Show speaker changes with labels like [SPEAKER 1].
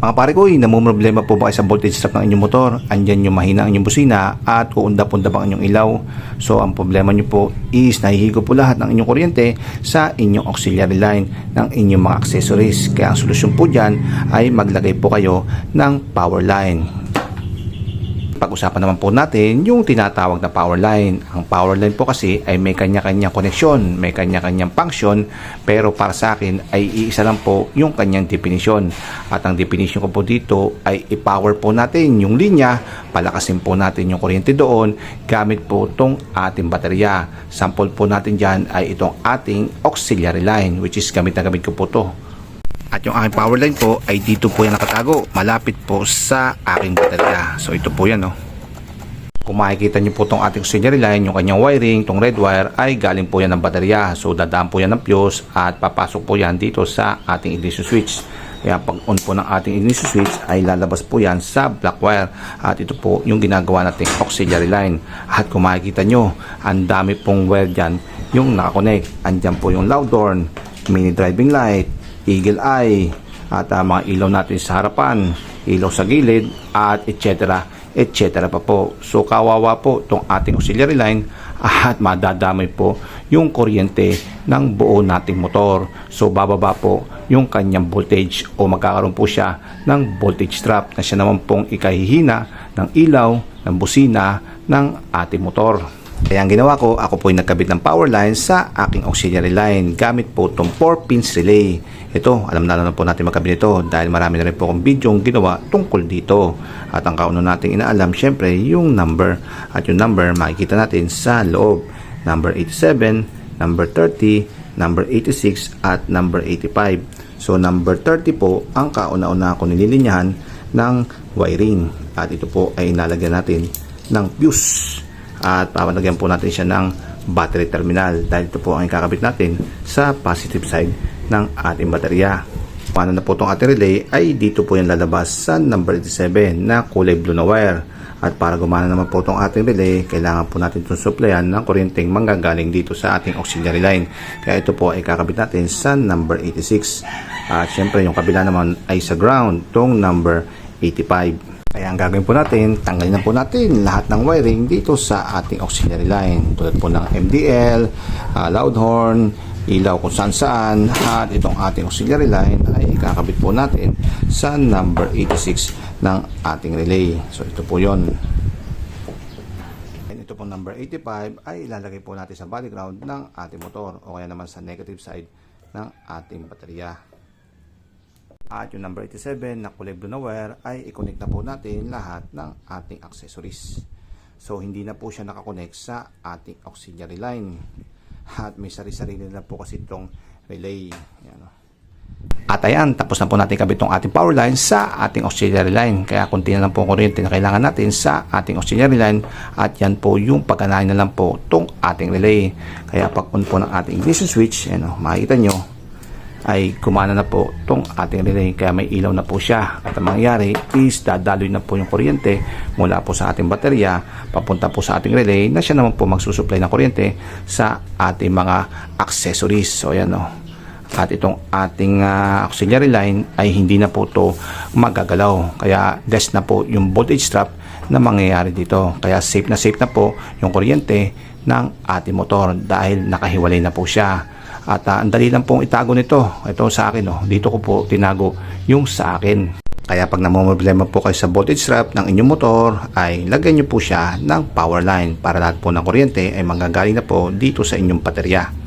[SPEAKER 1] Mga pare ko, namumroblema po ba sa voltage strap ng inyong motor? Andyan yung mahina ang inyong busina at uunda-punda ba ang inyong ilaw? So, ang problema nyo po is nahihigo po lahat ng inyong kuryente sa inyong auxiliary line ng inyong mga accessories. Kaya ang solusyon po dyan ay maglagay po kayo ng power line pag-usapan naman po natin yung tinatawag na power line. Ang power line po kasi ay may kanya-kanyang koneksyon, may kanya-kanyang function, pero para sa akin ay iisa lang po yung kanyang definition. At ang definition ko po dito ay i-power po natin yung linya, palakasin po natin yung kuryente doon gamit po itong ating baterya. Sample po natin dyan ay itong ating auxiliary line which is gamit na gamit ko po to. At yung aking power line po ay dito po yan nakatago. Malapit po sa aking baterya. So ito po yan oh. Kung makikita nyo po itong ating auxiliary line, yung kanyang wiring, itong red wire, ay galing po yan ng baterya. So dadaan po yan ng fuse at papasok po yan dito sa ating ignition switch. Kaya pag on po ng ating ignition switch ay lalabas po yan sa black wire. At ito po yung ginagawa nating auxiliary line. At kung makikita nyo, ang dami pong wire dyan yung nakakonect. Andyan po yung loud horn, mini driving light, eagle eye, at uh, mga ilaw natin sa harapan, ilaw sa gilid, at etc. etc. pa po. So kawawa po itong ating auxiliary line at madadamay po yung kuryente ng buo nating motor. So bababa po yung kanyang voltage o magkakaroon po siya ng voltage drop na siya naman pong ikahihina ng ilaw, ng busina ng ating motor. Kaya ang ginawa ko, ako po ay nagkabit ng power line sa aking auxiliary line gamit po itong 4 pins relay. Ito, alam na alam na po natin magkabit ito dahil marami na rin po akong video ginawa tungkol dito. At ang kauna nating inaalam, syempre, yung number. At yung number, makikita natin sa loob. Number 87, number 30, number 86, at number 85. So, number 30 po, ang kauna-una ko nililinyahan ng wiring. At ito po ay inalagyan natin ng fuse at papalagyan po natin siya ng battery terminal dahil ito po ang ikakabit natin sa positive side ng ating baterya. Paano na po itong ating relay ay dito po yung lalabas sa number 87 na kulay blue na wire. At para gumana naman po itong ating relay, kailangan po natin itong supplyan ng kuryenteng manggagaling dito sa ating auxiliary line. Kaya ito po ay kakabit natin sa number 86. At syempre yung kabila naman ay sa ground, itong number 85. Kaya ang gagawin po natin, tanggalin na po natin lahat ng wiring dito sa ating auxiliary line. Tulad po ng MDL, uh, loud horn, ilaw kung saan saan, at itong ating auxiliary line ay ikakabit po natin sa number 86 ng ating relay. So ito po yon. Ito po number 85 ay ilalagay po natin sa body ground ng ating motor o kaya naman sa negative side ng ating baterya. At yung number 87 na kulay blue na wire ay i-connect na po natin lahat ng ating accessories. So hindi na po siya nakakonect sa ating auxiliary line. At may sari-sarili na po kasi itong relay. Yan, oh. At ayan, tapos na po natin kabit itong ating power line sa ating auxiliary line. Kaya kunti na lang po kuryente na kailangan natin sa ating auxiliary line. At yan po yung pagkanahin na lang po itong ating relay. Kaya pag on po ng ating ignition switch, yan, oh, makikita nyo, ay kumana na po itong ating relay kaya may ilaw na po siya. At ang mangyayari is dadaloy na po yung kuryente mula po sa ating baterya papunta po sa ating relay na siya naman po magsusupply ng kuryente sa ating mga accessories. So ayan o at itong ating uh, auxiliary line ay hindi na po to magagalaw. Kaya less na po yung voltage drop na mangyayari dito. Kaya safe na safe na po yung kuryente ng ating motor dahil nakahiwalay na po siya at uh, ang dali lang pong itago nito. Ito sa akin, oh. dito ko po tinago yung sa akin. Kaya pag namumroblema po kayo sa voltage strap ng inyong motor, ay lagyan nyo po siya ng power line para lahat po ng kuryente ay manggagaling na po dito sa inyong baterya.